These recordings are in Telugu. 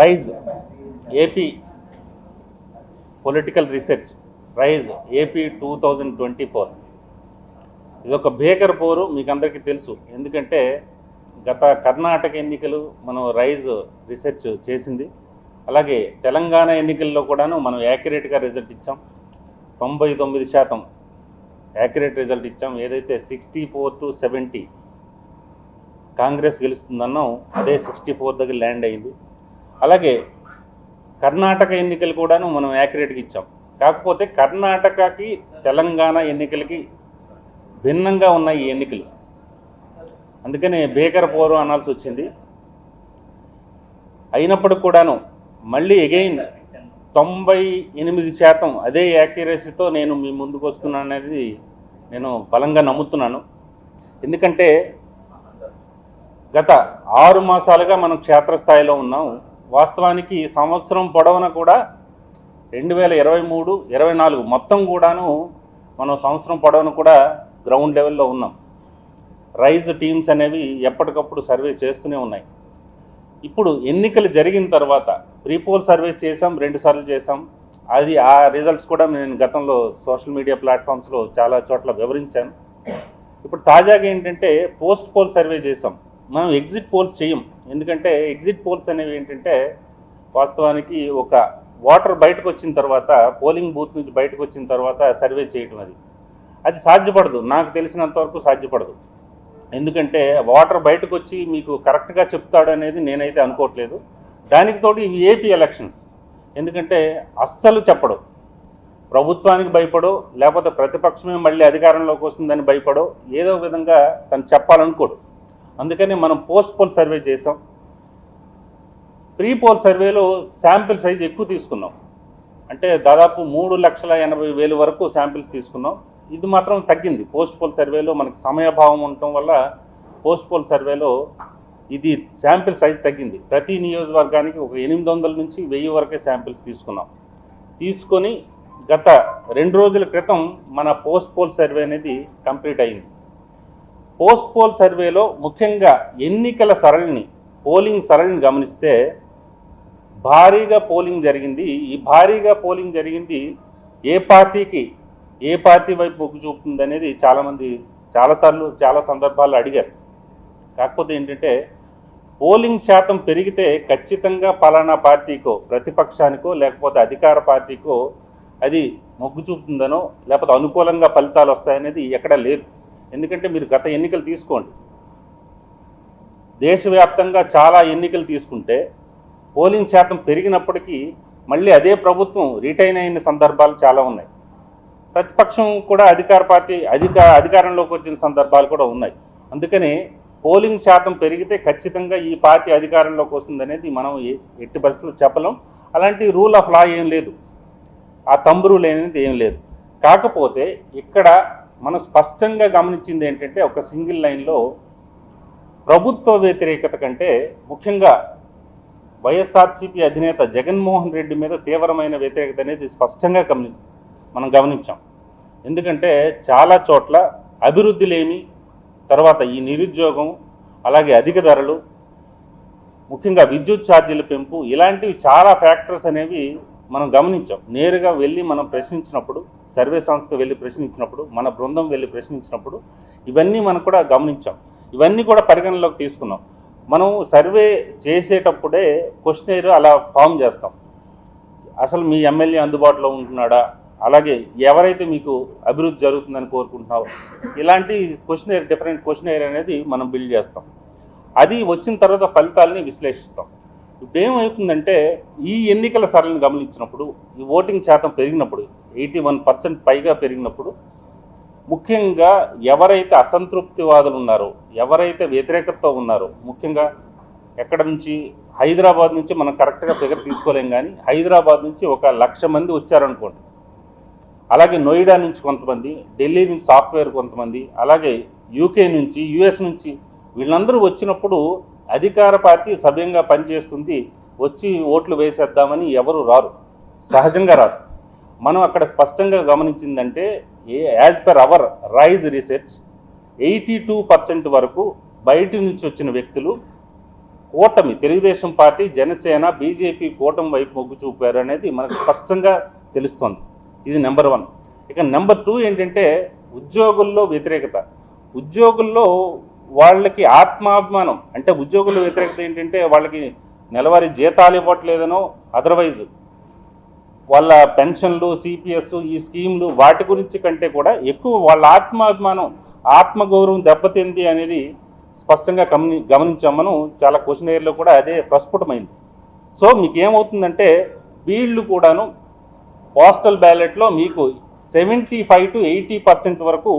Rise AP political research Rise AP two thousand twenty four. ఇది ఒక భీకర పోరు మీకు అందరికీ తెలుసు. ఎందుకంటే గత కర్ణాటక ఎన్నికలు మనం రైజ్ రీసెర్చ్ చేసింది. అలాగే తెలంగాణ ఎన్నికల్లో కూడాను మనం యాక్యురేట్గా రిజల్ట్ ఇచ్చాం. తొంభై తొమ్మిది శాతం యాక్యురేట్ రిజల్ట్ ఇచ్చాం. ఏదైతే sixty four to seventy Congress గెలుస్తుందన్నాం అదే సిక్స్టీ ఫోర్ దగ్గర ల్యాండ్ అయింది. అలాగే కర్ణాటక ఎన్నికలు కూడాను మనం యాక్యురేట్గా ఇచ్చాం. కాకపోతే కర్ణాటకకి తెలంగాణ ఎన్నికలకి భిన్నంగా ఉన్నాయి ఈ ఎన్నికలు. అందుకనే బేకర్ పోరు అనాల్సి వచ్చింది. అయినప్పటికి కూడాను మళ్ళీ ఎగైన్ తొంభై ఎనిమిది శాతం అదే యాక్యురసీతో నేను మీ ముందుకు వస్తున్నాను అనేది నేను బలంగా నమ్ముతున్నాను. ఎందుకంటే గత ఆరు మాసాలుగా మనం క్షేత్రస్థాయిలో ఉన్నాం. వాస్తవానికి సంవత్సరం పొడవున కూడా రెండు వేల ఇరవై మూడు ఇరవై నాలుగు మొత్తం కూడాను మనం సంవత్సరం పొడవును కూడా గ్రౌండ్ లెవెల్లో ఉన్నాం. రైజ్ టీమ్స్ అనేవి ఎప్పటికప్పుడు సర్వే చేస్తూనే ఉన్నాయి. ఇప్పుడు ఎన్నికలు జరిగిన తర్వాత ప్రీపోల్ సర్వే చేసాం రెండు సార్లు చేసాం అది ఆ రిజల్ట్స్ కూడా నేను గతంలో సోషల్ మీడియా ప్లాట్ఫామ్స్లో చాలా చోట్ల వివరించాను. ఇప్పుడు తాజాగా ఏంటంటే పోస్ట్ పోల్ సర్వే చేసాం మనం ఎగ్జిట్ పోల్స్ చేయం. ఎందుకంటే ఎగ్జిట్ పోల్స్ అనేవి ఏంటంటే వాస్తవానికి ఒక వాటర్ బయటకు వచ్చిన తర్వాత పోలింగ్ బూత్ నుంచి బయటకు వచ్చిన తర్వాత సర్వే చేయటం అది. అది సాధ్యపడదు. నాకు తెలిసినంత వరకు సాధ్యపడదు. ఎందుకంటే వాటర్ బయటకు వచ్చి మీకు కరెక్ట్గా చెప్తాడు అనేది నేనైతే అనుకోవట్లేదు. దానికి తోడు ఇవి ఏపీ ఎలక్షన్స్ ఎందుకంటే అస్సలు చెప్పడు. ప్రభుత్వానికి భయపడో లేకపోతే ప్రతిపక్షమే మళ్ళీ అధికారంలోకి వస్తుందని భయపడో ఏదో విధంగా తను చెప్పాలనుకోడు. అందుకని మనం పోస్ట్ పోల్ సర్వే చేసాం. ప్రీ పోల్ సర్వేలో శాంపిల్ సైజ్ ఎక్కువ తీసుకున్నాం. అంటే దాదాపు మూడు లక్షల ఎనభై వేలు వరకు శాంపిల్స్ తీసుకున్నాం. ఇది మాత్రం తగ్గింది. పోస్ట్ పోల్ సర్వేలో మనకి సమయభావం ఉండటం వల్ల పోస్ట్ పోల్ సర్వేలో ఇది శాంపిల్ సైజ్ తగ్గింది. ప్రతి నియోజకవర్గానికి ఒక ఎనిమిది వందల నుంచి వెయ్యి వరకే శాంపిల్స్ తీసుకున్నాం. తీసుకొని గత రెండు రోజుల క్రితం మన పోస్ట్ పోల్ సర్వే అనేది కంప్లీట్ అయింది. పోస్ట్ పోల్ సర్వేలో ముఖ్యంగా ఎన్నికల సరళిని పోలింగ్ సరళిని గమనిస్తే భారీగా పోలింగ్ జరిగింది. ఈ భారీగా పోలింగ్ జరిగింది ఏ పార్టీకి ఏ పార్టీ వైపు మొగ్గు చూపుతుంది అనేది చాలామంది చాలాసార్లు చాలా సందర్భాల్లో అడిగారు. కాకపోతే ఏంటంటే పోలింగ్ శాతం పెరిగితే ఖచ్చితంగా పలానా పార్టీకో ప్రతిపక్షానికో లేకపోతే అధికార పార్టీకో అది మొగ్గు చూపుతుందనో లేకపోతే అనుకూలంగా ఫలితాలు వస్తాయనేది ఎక్కడా లేదు. ఎందుకంటే మీరు గత ఎన్నికలు తీసుకోండి. దేశవ్యాప్తంగా చాలా ఎన్నికలు తీసుకుంటే పోలింగ్ శాతం పెరిగినప్పటికీ మళ్ళీ అదే ప్రభుత్వం రిటైన్ అయిన సందర్భాలు చాలా ఉన్నాయి. ప్రతిపక్షం కూడా అధికార పార్టీ అధిక అధికారంలోకి వచ్చిన సందర్భాలు కూడా ఉన్నాయి. అందుకని పోలింగ్ శాతం పెరిగితే ఖచ్చితంగా ఈ పార్టీ అధికారంలోకి వస్తుందనేది మనం ఎట్టి పరిస్థితుల్లో చెప్పలేం. అలాంటి రూల్ ఆఫ్ లా ఏం లేదు. ఆ తంబురు లేనిది ఏం లేదు. కాకపోతే ఇక్కడ మనం స్పష్టంగా గమనించింది ఏంటంటే ఒక సింగిల్ లైన్లో ప్రభుత్వ వ్యతిరేకత కంటే ముఖ్యంగా వైఎస్ఆర్సీపీ అధినేత జగన్మోహన్ రెడ్డి మీద తీవ్రమైన వ్యతిరేకత అనేది స్పష్టంగా గమని మనం గమనించాం. ఎందుకంటే చాలా చోట్ల అభివృద్ధి లేమి తర్వాత ఈ నిరుద్యోగం అలాగే అధిక ధరలు ముఖ్యంగా విద్యుత్ ఛార్జీల పెంపు ఇలాంటివి చాలా ఫ్యాక్టర్స్ అనేవి మనం గమనించాం. నేరుగా వెళ్ళి మనం ప్రశ్నించినప్పుడు సర్వే సంస్థ వెళ్ళి ప్రశ్నించినప్పుడు మన బృందం వెళ్ళి ప్రశ్నించినప్పుడు ఇవన్నీ మనం కూడా గమనించాం. ఇవన్నీ కూడా పరిగణలోకి తీసుకున్నాం. మనం సర్వే చేసేటప్పుడే క్వశ్చనర్ అలా ఫామ్ చేస్తాం. అసలు మీ ఎమ్మెల్యే అందుబాటులో ఉంటున్నాడా? అలాగే ఎవరైతే మీకు అభివృద్ధి జరుగుతుందని కోరుకుంటున్నావు ఇలాంటి క్వశ్చనర్ డిఫరెంట్ క్వశ్చనర్ అనేది మనం బిల్డ్ చేస్తాం. అది వచ్చిన తర్వాత ఫలితాలని విశ్లేషిస్తాం. ఇప్పుడు ఏమవుతుందంటే ఈ ఎన్నికల సరళిని గమనించినప్పుడు ఈ ఓటింగ్ శాతం పెరిగినప్పుడు ఎయిటీ వన్ పర్సెంట్ పైగా పెరిగినప్పుడు ముఖ్యంగా ఎవరైతే అసంతృప్తివాదులు ఉన్నారో ఎవరైతే వ్యతిరేకతతో ఉన్నారో ముఖ్యంగా ఎక్కడ నుంచి? హైదరాబాద్ నుంచి మనం కరెక్ట్గా ఫిగర్ తీసుకోలేం కానీ హైదరాబాద్ నుంచి ఒక లక్ష మంది వచ్చారనుకోండి. అలాగే నోయిడా నుంచి కొంతమంది ఢిల్లీ నుంచి సాఫ్ట్వేర్ కొంతమంది అలాగే యూకే నుంచి యుఎస్ నుంచి వీళ్ళందరూ వచ్చినప్పుడు అధికార పార్టీ సవ్యంగా పనిచేస్తుంది. వచ్చి ఓట్లు వేసేద్దామని ఎవరు రారు. సహజంగా రారు మనం అక్కడ స్పష్టంగా గమనించిందంటే ఏ as per our Rise research eighty two percent వరకు బయట నుంచి వచ్చిన వ్యక్తులు కూటమి తెలుగుదేశం పార్టీ జనసేన బీజేపీ కూటమి వైపు మొగ్గు చూపారు అనేది మనకు స్పష్టంగా తెలుస్తోంది. ఇది నెంబర్ వన్ ఇక నెంబర్ టూ ఏంటంటే ఉద్యోగుల్లో వ్యతిరేకత. ఉద్యోగుల్లో వాళ్ళకి ఆత్మాభిమానం అంటే ఉద్యోగుల వ్యతిరేకత ఏంటంటే వాళ్ళకి నెలవారీ జీతాలు ఇవ్వట్లేదనో అదర్వైజ్ వాళ్ళ పెన్షన్లు సిపిఎస్ ఈ స్కీమ్లు వాటి గురించి కంటే కూడా ఎక్కువ వాళ్ళ ఆత్మాభిమానం ఆత్మగౌరవం దెబ్బతింది అనేది స్పష్టంగా గమని గమనించాం మనం చాలా క్వశ్చన్ కూడా అదే ప్రస్ఫుటమైంది. సో మీకు ఏమవుతుందంటే వీళ్ళు కూడాను పోస్టల్ బ్యాలెట్లో మీకు seventy five to eighty percent వరకు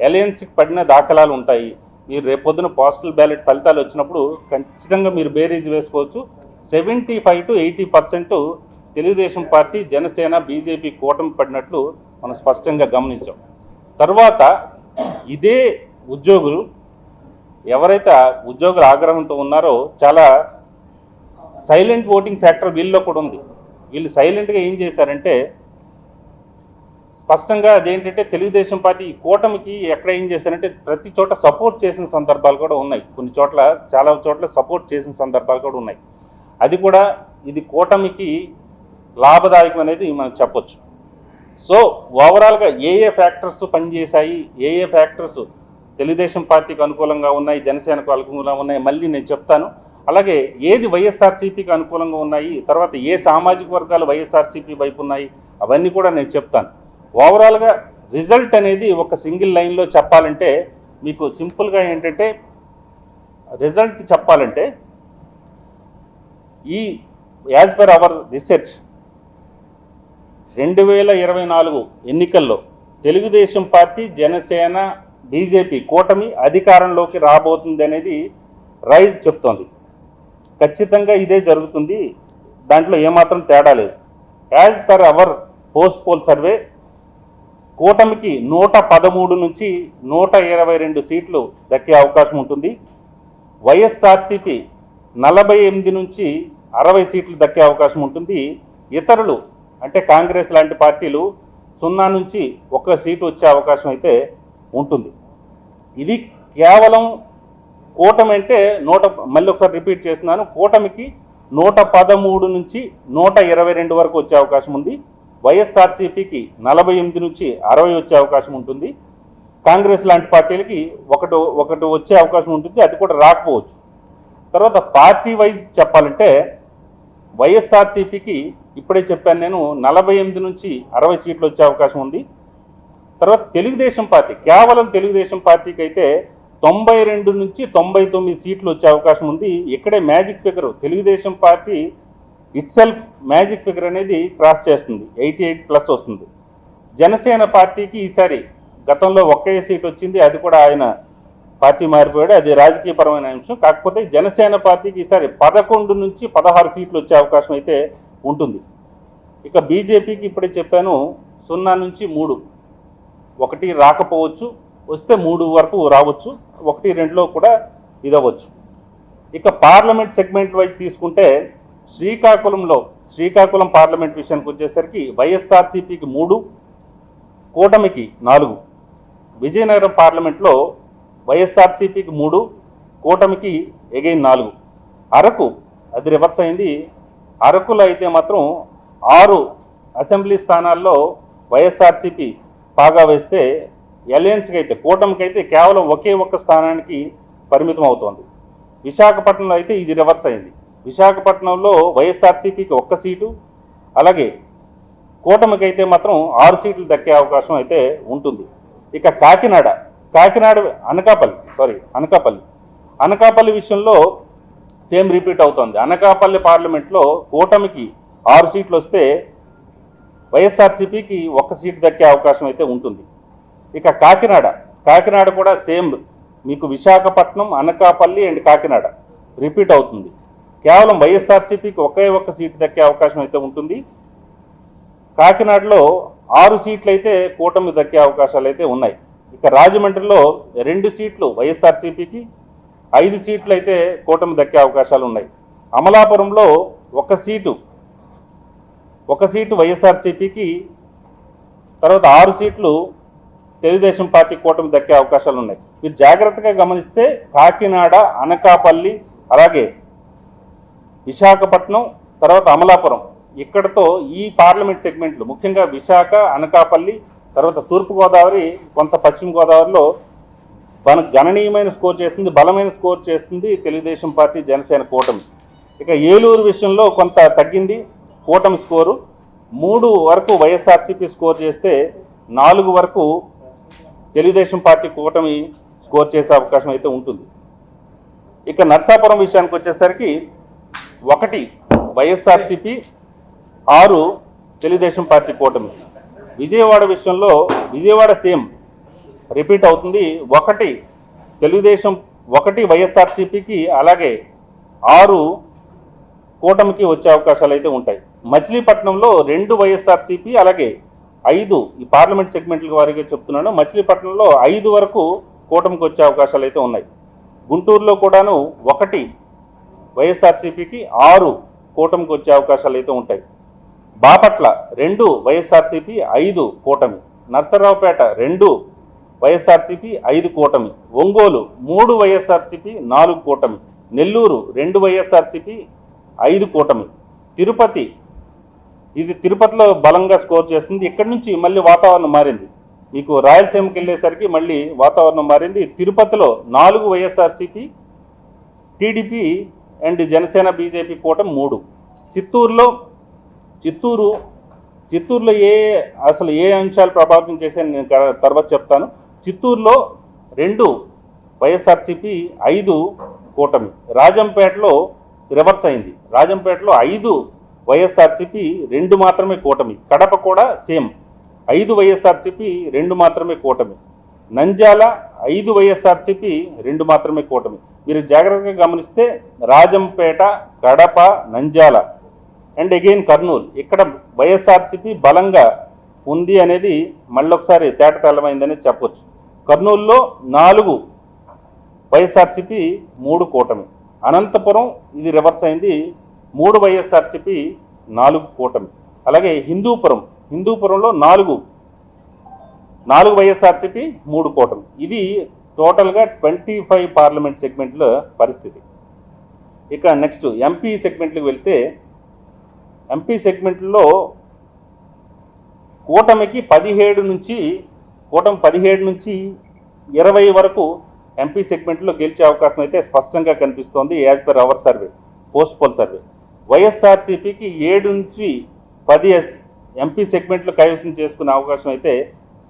అలయన్స్కి పడిన దాఖలాలు ఉంటాయి. మీరు రేపొద్దున పోస్టల్ బ్యాలెట్ ఫలితాలు వచ్చినప్పుడు ఖచ్చితంగా మీరు బేరీజ్ వేసుకోవచ్చు. Seventy five to eighty percent Telugu Desam party Janasena BJP కూటమి పడినట్లు మనం స్పష్టంగా గమనించాం. తర్వాత ఇదే ఉద్యోగులు ఎవరైతే ఉద్యోగుల ఆగ్రహంతో ఉన్నారో చాలా సైలెంట్ ఓటింగ్ ఫ్యాక్టర్ వీళ్ళలో కూడా ఉంది. వీళ్ళు సైలెంట్గా ఏం చేశారంటే స్పష్టంగా అదేంటంటే తెలుగుదేశం పార్టీ ఈ కూటమికి ఎక్కడ ఏం చేశారంటే ప్రతి చోట సపోర్ట్ చేసిన సందర్భాలు కూడా ఉన్నాయి. కొన్ని చోట్ల చాలా చోట్ల సపోర్ట్ చేసిన సందర్భాలు కూడా ఉన్నాయి. అది కూడా ఇది కూటమికి లాభదాయకం అనేది మనం చెప్పొచ్చు. సో ఓవరాల్గా ఏ ఏ ఫ్యాక్టర్స్ పనిచేశాయి ఏ ఏ ఫ్యాక్టర్స్ తెలుగుదేశం పార్టీకి అనుకూలంగా ఉన్నాయి జనసేనకు అనుకూలంగా ఉన్నాయి మళ్ళీ నేను చెప్తాను. అలాగే ఏది వైఎస్ఆర్సీపీకి అనుకూలంగా ఉన్నాయి తర్వాత ఏ సామాజిక వర్గాలు వైఎస్ఆర్సీపీ వైపు ఉన్నాయి అవన్నీ కూడా నేను చెప్తాను. ఓవరాల్గా రిజల్ట్ అనేది ఒక సింగిల్ లైన్లో చెప్పాలంటే మీకు సింపుల్గా ఏంటంటే రిజల్ట్ చెప్పాలంటే ఈ యాజ్ పర్ అవర్ రీసెర్చ్ రెండు వేల ఇరవై నాలుగు ఎన్నికల్లో తెలుగుదేశం పార్టీ జనసేన బీజేపీ కూటమి అధికారంలోకి రాబోతుంది అనేది రైజ్ చెప్తోంది. ఖచ్చితంగా ఇదే జరుగుతుంది. దాంట్లో ఏమాత్రం తేడా లేదు. As per our post poll survey కూటమికి నూట పదమూడు నుంచి నూట ఇరవై రెండు సీట్లు దక్కే అవకాశం ఉంటుంది. వైఎస్ఆర్సీపీ నలభై ఎనిమిది నుంచి అరవై సీట్లు దక్కే అవకాశం ఉంటుంది. ఇతరులు అంటే కాంగ్రెస్ లాంటి పార్టీలు సున్నా నుంచి ఒక సీటు వచ్చే అవకాశం అయితే ఉంటుంది. ఇది కేవలం కూటమి అంటే నూట మళ్ళీ ఒకసారి రిపీట్ చేస్తున్నాను కూటమికి నూట పదమూడు నుంచి నూట ఇరవై రెండు వరకు వచ్చే అవకాశం ఉంది. వైఎస్ఆర్సీపీకి నలభై ఎనిమిది నుంచి అరవై వచ్చే అవకాశం ఉంటుంది. కాంగ్రెస్ లాంటి పార్టీలకి ఒకటి ఒకటి వచ్చే అవకాశం ఉంటుంది. అది కూడా రాకపోవచ్చు. తర్వాత పార్టీ వైజ్ చెప్పాలంటే వైఎస్ఆర్సీపీకి ఇప్పుడే చెప్పాను నేను నలభై ఎనిమిది నుంచి అరవై సీట్లు వచ్చే అవకాశం ఉంది. తర్వాత తెలుగుదేశం పార్టీ కేవలం తెలుగుదేశం పార్టీకి అయితే తొంభై రెండు నుంచి తొంభై తొమ్మిది సీట్లు వచ్చే అవకాశం ఉంది. ఇక్కడే magic figure Telugu Desam party itself magic figure అనేది క్రాస్ చేస్తుంది. ఎయిటీ ఎయిట్ ప్లస్ వస్తుంది. జనసేన పార్టీకి ఈసారి గతంలో ఒకే సీట్ వచ్చింది. అది కూడా ఆయన పార్టీ మారిపోయాడు. అది రాజకీయపరమైన అంశం. కాకపోతే జనసేన పార్టీకి ఈసారి పదకొండు నుంచి పదహారు సీట్లు వచ్చే అవకాశం అయితే ఉంటుంది. ఇక బీజేపీకి ఇప్పుడే చెప్పాను సున్నా నుంచి మూడు. ఒకటి రాకపోవచ్చు వస్తే మూడు వరకు రావచ్చు ఒకటి రెండులో కూడా ఇదవ్వచ్చు. ఇక పార్లమెంట్ సెగ్మెంట్ వైజ్ తీసుకుంటే శ్రీకాకుళంలో శ్రీకాకుళం పార్లమెంట్ విషయానికి వచ్చేసరికి వైఎస్ఆర్సీపీకి మూడు కూటమికి నాలుగు. విజయనగరం పార్లమెంట్లో వైఎస్ఆర్సీపీకి మూడు కూటమికి ఎగైన్ నాలుగు. అరకు అది రివర్స్ అయింది. అరకులో అయితే మాత్రం ఆరు అసెంబ్లీ స్థానాల్లో వైఎస్ఆర్సీపీ బాగా వేస్తే ఎలయన్స్కి అయితే కూటమికి అయితే కేవలం ఒకే ఒక్క స్థానానికి పరిమితం అవుతోంది. విశాఖపట్నంలో అయితే ఇది రివర్స్ అయింది. విశాఖపట్నంలో వైఎస్ఆర్సీపీకి ఒక్క సీటు అలాగే కూటమికి అయితే మాత్రం ఆరు సీట్లు దక్కే అవకాశం అయితే ఉంటుంది. ఇక కాకినాడ కాకినాడ అనకాపల్లి సారీ అనకాపల్లి. అనకాపల్లి విషయంలో సేమ్ రిపీట్ అవుతుంది. అనకాపల్లి పార్లమెంట్లో కూటమికి ఆరు సీట్లు వస్తే వైఎస్ఆర్సీపీకి ఒక్క సీటు దక్కే అవకాశం అయితే ఉంటుంది. ఇక కాకినాడ కాకినాడ కూడా సేమ్. మీకు విశాఖపట్నం అనకాపల్లి అండ్ కాకినాడ రిపీట్ అవుతుంది. కేవలం వైఎస్ఆర్సీపీకి ఒకే ఒక్క సీటు దక్కే అవకాశం అయితే ఉంటుంది. కాకినాడలో ఆరు సీట్లు అయితే కూటమి దక్కే అవకాశాలు అయితే ఉన్నాయి. ఇక రాజమండ్రిలో రెండు సీట్లు వైఎస్ఆర్సీపీకి ఐదు సీట్లు అయితే కూటమి దక్కే అవకాశాలు ఉన్నాయి అమలాపురంలో ఒక సీటు ఒక సీటు వైఎస్ఆర్సీపీకి తర్వాత ఆరు సీట్లు తెలుగుదేశం పార్టీ కూటమి దక్కే అవకాశాలు ఉన్నాయి మీరు జాగ్రత్తగా గమనిస్తే కాకినాడ అనకాపల్లి అలాగే విశాఖపట్నం తర్వాత అమలాపురం. ఇక్కడతో ఈ పార్లమెంట్ సెగ్మెంట్లు ముఖ్యంగా విశాఖ అనకాపల్లి తర్వాత తూర్పుగోదావరి కొంత పశ్చిమ గోదావరిలో మన గణనీయమైన స్కోర్ చేస్తుంది బలమైన స్కోర్ చేస్తుంది తెలుగుదేశం పార్టీ జనసేన కూటమి. ఇక ఏలూరు విషయంలో కొంత తగ్గింది కూటమి స్కోరు. మూడు వరకు వైఎస్ఆర్సీపీ స్కోర్ చేస్తే నాలుగు వరకు తెలుగుదేశం పార్టీ కూటమి స్కోర్ చేసే అవకాశం అయితే ఉంటుంది. ఇక నర్సాపురం విషయానికి వచ్చేసరికి ఒకటి వైఎస్ఆర్సీపీ ఆరు తెలుగుదేశం పార్టీ కూటమి. విజయవాడ విషయంలో విజయవాడ సేమ్ రిపీట్ అవుతుంది. ఒకటి తెలుగుదేశం ఒకటి వైఎస్ఆర్సీపీకి అలాగే ఆరు కూటమికి వచ్చే అవకాశాలు అయితే ఉంటాయి. మచిలీపట్నంలో రెండు వైఎస్ఆర్సీపీ అలాగే ఐదు ఈ పార్లమెంట్ సెగ్మెంట్ల వారిగా చెప్తున్నాను. మచిలీపట్నంలో ఐదు వరకు కూటమికి వచ్చే అవకాశాలు అయితే ఉన్నాయి. గుంటూరులో కూడాను ఒకటి వైఎస్ఆర్సీపీకి ఆరు కూటమికి వచ్చే అవకాశాలు అయితే ఉంటాయి. బాపట్ల రెండు వైఎస్ఆర్సీపీ ఐదు కూటమి. నర్సరావుపేట రెండు వైఎస్ఆర్సీపీ ఐదు కూటమి. ఒంగోలు మూడు వైఎస్ఆర్సీపీ నాలుగు కూటమి. నెల్లూరు రెండు వైఎస్ఆర్సీపీ ఐదు కూటమి. తిరుపతి ఇది తిరుపతిలో బలంగా స్కోర్ చేస్తుంది. ఇక్కడి నుంచి మళ్ళీ వాతావరణం మారింది. మీకు రాయలసీమకి వెళ్ళేసరికి మళ్ళీ వాతావరణం మారింది. తిరుపతిలో నాలుగు YSRCP TDP and Janasena BJP కూటమి మూడు. చిత్తూరులో చిత్తూరు చిత్తూరులో ఏ అసలు ఏ అంశాలు ప్రభావితం చేశాయని నేను తర్వాత చెప్తాను. చిత్తూరులో రెండు వైఎస్ఆర్సీపీ ఐదు కూటమి. రాజంపేటలో రివర్స్ అయింది. రాజంపేటలో ఐదు వైఎస్ఆర్సీపీ రెండు మాత్రమే కూటమి. కడప కూడా సేమ్. ఐదు వైఎస్ఆర్సీపీ రెండు మాత్రమే కూటమి. నంద్యాల ఐదు వైఎస్ఆర్సీపీ రెండు మాత్రమే కూటమి. మీరు జాగ్రత్తగా గమనిస్తే రాజంపేట కడప నంజాల అండ్ అగైన్ కర్నూలు. ఇక్కడ వైఎస్ఆర్సీపీ బలంగా ఉంది అనేది మళ్ళొకసారి తేటతెల్లమైందని చెప్పొచ్చు. కర్నూలులో నాలుగు వైఎస్ఆర్సీపీ మూడు కూటమి. అనంతపురం ఇది రివర్స్ అయింది. మూడు వైఎస్ఆర్సీపీ నాలుగు కూటమి. అలాగే హిందూపురం. హిందూపురంలో నాలుగు. నాలుగు వైఎస్ఆర్సీపీ మూడు కూటమి. ఇది టోటల్గా ట్వంటీ ఫైవ్ పార్లమెంట్ సెగ్మెంట్ల పరిస్థితి. ఇక నెక్స్ట్ ఎంపీ సెగ్మెంట్లకు వెళ్తే ఎంపీ సెగ్మెంట్లో కూటమికి పదిహేడు నుంచి కూటమి పదిహేడు నుంచి ఇరవై వరకు ఎంపీ సెగ్మెంట్లో గెలిచే అవకాశం అయితే స్పష్టంగా కనిపిస్తోంది as per our survey post poll survey. వైఎస్ఆర్సీపీకి ఏడు నుంచి పది ఎస్ ఎంపీ సెగ్మెంట్లు కైవసం చేసుకునే అవకాశం అయితే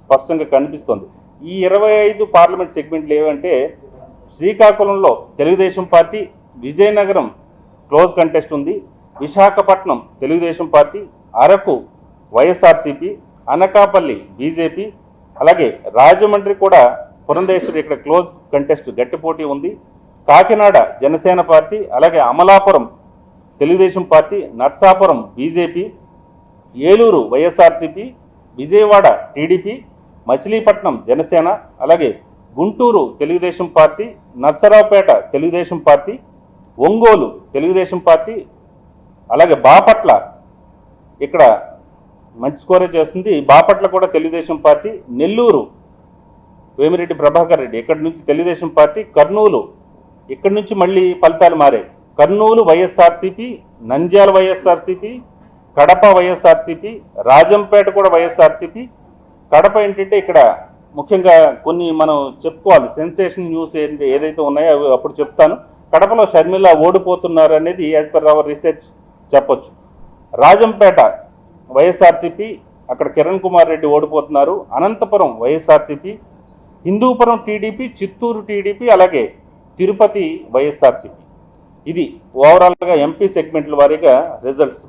స్పష్టంగా కనిపిస్తోంది. ఈ ఇరవై ఐదు పార్లమెంట్ సెగ్మెంట్లు ఏవంటే శ్రీకాకుళంలో Telugu Desam party Vizianagaram close contest ఉంది Visakhapatnam Telugu Desam party Araku YSRCP Anakapalli BJP అలాగే రాజమండ్రి కూడా పురంధేశ్వరి ఇక్కడ క్లోజ్ కంటెస్ట్ గట్టి పోటీ ఉంది. కాకినాడ జనసేన పార్టీ అలాగే Amalapuram Telugu Desam party Narsapuram BJP Eluru YSRCP Vijayawada TDP Machilipatnam Janasena అలాగే Guntur Telugu Desam party Narasaraopet Telugu Desam party Ongole Telugu Desam party అలాగే బాపట్ల ఇక్కడ మంచి స్కోరే చేస్తుంది. బాపట్ల కూడా తెలుగుదేశం పార్టీ నెల్లూరు వేమిరెడ్డి ప్రభాకర్ రెడ్డి ఇక్కడి నుంచి తెలుగుదేశం పార్టీ కర్నూలు ఇక్కడి నుంచి మళ్ళీ ఫలితాలు మారాయి. కర్నూలు వైఎస్ఆర్సీపీ నంద్యాల వైఎస్ఆర్సీపీ కడప వైఎస్ఆర్సీపీ రాజంపేట కూడా వైఎస్ఆర్సీపీ కడప ఏంటంటే ఇక్కడ ముఖ్యంగా కొన్ని మనం చెప్పుకోవాలి. సెన్సేషన్ న్యూస్ ఏంటి ఏదైతే ఉన్నాయో అవి అప్పుడు చెప్తాను. కడపలో షర్మిల ఓడిపోతున్నారు అనేది యాజ్ పర్ అవర్ రీసెర్చ్ చెప్పొచ్చు. రాజంపేట వైఎస్ఆర్సీపీ అక్కడ Kiran Kumar Reddy ఓడిపోతున్నారు. Anantapur YSRCP Hindupur TDP Chittoor TDP అలాగే తిరుపతి వైఎస్ఆర్సీపీ. ఇది ఓవరాల్గా ఎంపీ సెగ్మెంట్ల వారీగా రిజల్ట్స్